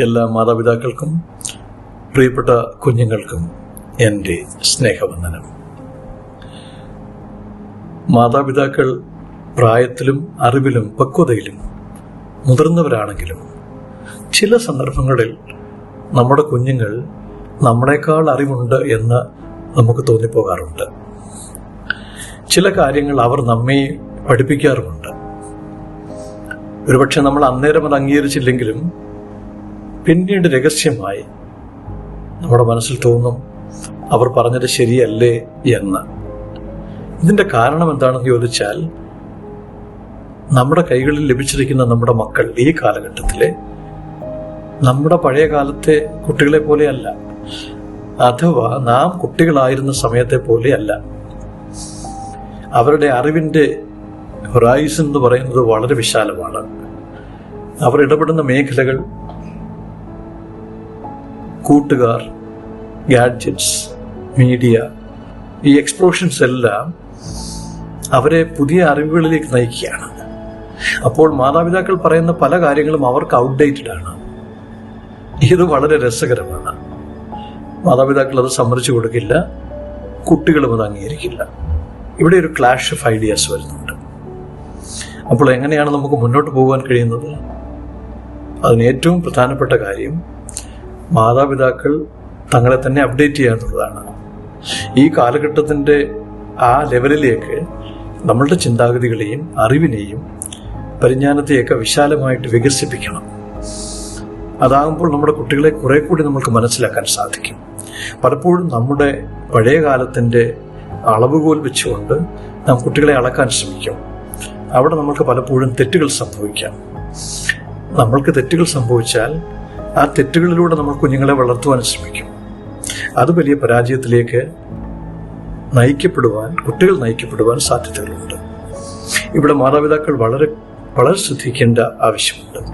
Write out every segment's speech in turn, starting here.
എല്ലാ മാതാപിതാക്കൾക്കും പ്രിയപ്പെട്ട കുഞ്ഞുങ്ങൾക്കും എന്റെ സ്നേഹവന്ദനം. മാതാപിതാക്കൾ പ്രായത്തിലും അറിവിലും പക്വതയിലും മുതിർന്നവരാണെങ്കിലും ചില സന്ദർഭങ്ങളിൽ നമ്മുടെ കുഞ്ഞുങ്ങൾ നമ്മളെക്കാൾ അറിവുണ്ട് എന്ന് നമുക്ക് തോന്നിപ്പോകാറുണ്ട്. ചില കാര്യങ്ങൾ അവർ നമ്മെ പഠിപ്പിക്കാറുമുണ്ട്. ഒരുപക്ഷെ നമ്മൾ അന്നേരം അത് അംഗീകരിച്ചില്ലെങ്കിലും പിന്നീട് രഹസ്യമായി നമ്മുടെ മനസ്സിൽ തോന്നും അവർ പറഞ്ഞത് ശരിയല്ലേ? എന്ന്. ഇതിന്റെ കാരണം എന്താണെന്ന് ചോദിച്ചാൽ നമ്മുടെ കൈകളിൽ ലഭിച്ചിരിക്കുന്ന നമ്മുടെ മക്കൾ ഈ കാലഘട്ടത്തിലെ നമ്മുടെ പഴയ കാലത്തെ കുട്ടികളെ പോലെയല്ല അഥവാ നാം കുട്ടികളായിരുന്ന സമയത്തെ പോലെയല്ല. അവരുടെ അറിവിന്റെ ഹൊറൈസൺ എന്ന് പറയുന്നത് വളരെ വിശാലമാണ്. അവർ ഇടപെടുന്ന മേഖലകൾ കൂട്ടുകാർ ഗാഡ്ജറ്റ്സ് മീഡിയ ഈ എക്സ്പ്ലോഷൻസ് എല്ലാം അവരെ പുതിയ അറിവുകളിലേക്ക് നയിക്കുകയാണ്. അപ്പോൾ മാതാപിതാക്കൾ പറയുന്ന പല കാര്യങ്ങളും അവർക്ക് ഔട്ട്ഡേറ്റഡ് ആണ്. ഇത് വളരെ രസകരമാണ്. മാതാപിതാക്കൾ അത് സമ്മതിച്ചു കൊടുക്കില്ല കുട്ടികളും അത് അംഗീകരിക്കില്ല. ഇവിടെ ഒരു ക്ലാഷ് ഓഫ് ഐഡിയാസ് വരുന്നുണ്ട്. അപ്പോൾ എങ്ങനെയാണ് നമുക്ക് മുന്നോട്ട് പോകാൻ കഴിയുന്നത്? അതിന് ഏറ്റവും പ്രധാനപ്പെട്ട കാര്യം മാതാപിതാക്കൾ തങ്ങളെ തന്നെ അപ്ഡേറ്റ് ചെയ്യുക എന്നുള്ളതാണ് ഈ കാലഘട്ടത്തിന്റെ ആ ലെവലിലേക്ക് നമ്മളുടെ ചിന്താഗതികളെയും അറിവിനെയും പരിജ്ഞാനത്തെയൊക്കെ വിശാലമായിട്ട് വികസിപ്പിക്കണം. അതാകുമ്പോൾ നമ്മുടെ കുട്ടികളെ കുറെ കൂടി നമുക്ക് മനസ്സിലാക്കാൻ സാധിക്കും. പലപ്പോഴും നമ്മുടെ പഴയ കാലത്തിന്റെ അളവുകോൽ വെച്ചുകൊണ്ട് നാം കുട്ടികളെ അളക്കാൻ ശ്രമിക്കും. അവിടെ നമുക്ക് പലപ്പോഴും തെറ്റുകൾ സംഭവിക്കാം. നമ്മൾക്ക് തെറ്റുകൾ സംഭവിച്ചാൽ ആ തെറ്റുകളിലൂടെ നമ്മൾ കുഞ്ഞുങ്ങളെ വളർത്തുവാൻ ശ്രമിക്കും. അത് വലിയ പരാജയത്തിലേക്ക് നയിക്കപ്പെടുവാൻ കുട്ടികൾ നയിക്കപ്പെടുവാൻ സാധ്യതകളുണ്ട്. ഇവിടെ മാതാപിതാക്കൾ വളരെ വളരെ ശ്രദ്ധിക്കേണ്ട ആവശ്യമുണ്ട്.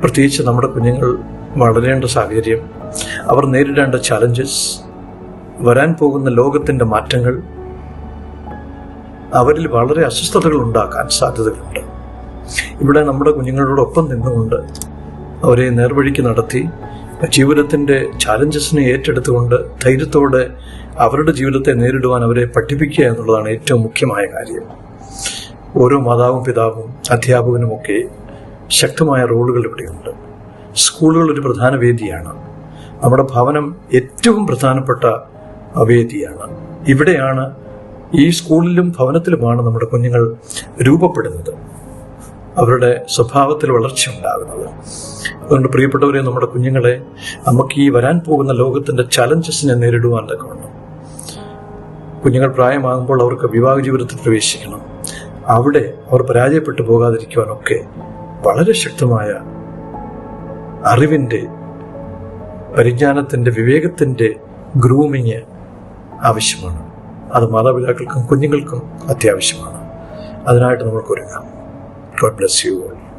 പ്രത്യേകിച്ച് നമ്മുടെ കുഞ്ഞുങ്ങൾ വളരേണ്ട സാഹചര്യം അവർ നേരിടേണ്ട ചാലഞ്ചസ് വരാൻ പോകുന്ന ലോകത്തിന്റെ മാറ്റങ്ങൾ അവരിൽ വളരെ അസ്വസ്ഥതകൾ ഉണ്ടാക്കാൻ സാധ്യതകളുണ്ട്. ഇവിടെ നമ്മുടെ കുഞ്ഞുങ്ങളോടൊപ്പം നിന്നുകൊണ്ട് അവരെ നേർവഴിക്ക് നടത്തി ജീവിതത്തിന്റെ ചാലഞ്ചസിനെ ഏറ്റെടുത്തുകൊണ്ട് ധൈര്യത്തോടെ അവരുടെ ജീവിതത്തെ നേരിടുവാൻ അവരെ പഠിപ്പിക്കുക എന്നുള്ളതാണ് ഏറ്റവും മുഖ്യമായ കാര്യം. ഓരോ മാതാവും പിതാവും അധ്യാപകനുമൊക്കെ ശക്തമായ റോളുകൾ ഇവിടെയുണ്ട്. സ്കൂളുകൾ ഒരു പ്രധാന വേദിയാണ്. നമ്മുടെ ഭവനം ഏറ്റവും പ്രധാനപ്പെട്ട വേദിയാണ്. ഇവിടെയാണ് ഈ സ്കൂളിലും ഭവനത്തിലുമാണ് നമ്മുടെ കുഞ്ഞുങ്ങൾ രൂപപ്പെടുന്നത്. അവരുടെ സ്വഭാവത്തിൽ വളർച്ച ഉണ്ടാകുന്നത്. അതുകൊണ്ട് പ്രിയപ്പെട്ടവരെ നമ്മുടെ കുഞ്ഞുങ്ങളെ നമുക്ക് ഈ വരാൻ പോകുന്ന ലോകത്തിന്റെ ചലഞ്ചസിനെ നേരിടുവാൻ തക്കവണ്ണം. കുഞ്ഞുങ്ങൾ പ്രായമാകുമ്പോൾ അവർക്ക് വിവാഹ ജീവിതത്തിൽ പ്രവേശിക്കണം. അവിടെ അവർ പരാജയപ്പെട്ടു പോകാതിരിക്കുവാനൊക്കെ വളരെ ശക്തമായ അറിവിന്റെ പരിജ്ഞാനത്തിന്റെ വിവേകത്തിന്റെ ഗ്രൂമിങ് ആവശ്യമാണ്. അത് മാതാപിതാക്കൾക്കും കുഞ്ഞുങ്ങൾക്കും അത്യാവശ്യമാണ്. അതിനായിട്ട് നമ്മൾക്ക് ഒരുങ്ങാം. God bless you all.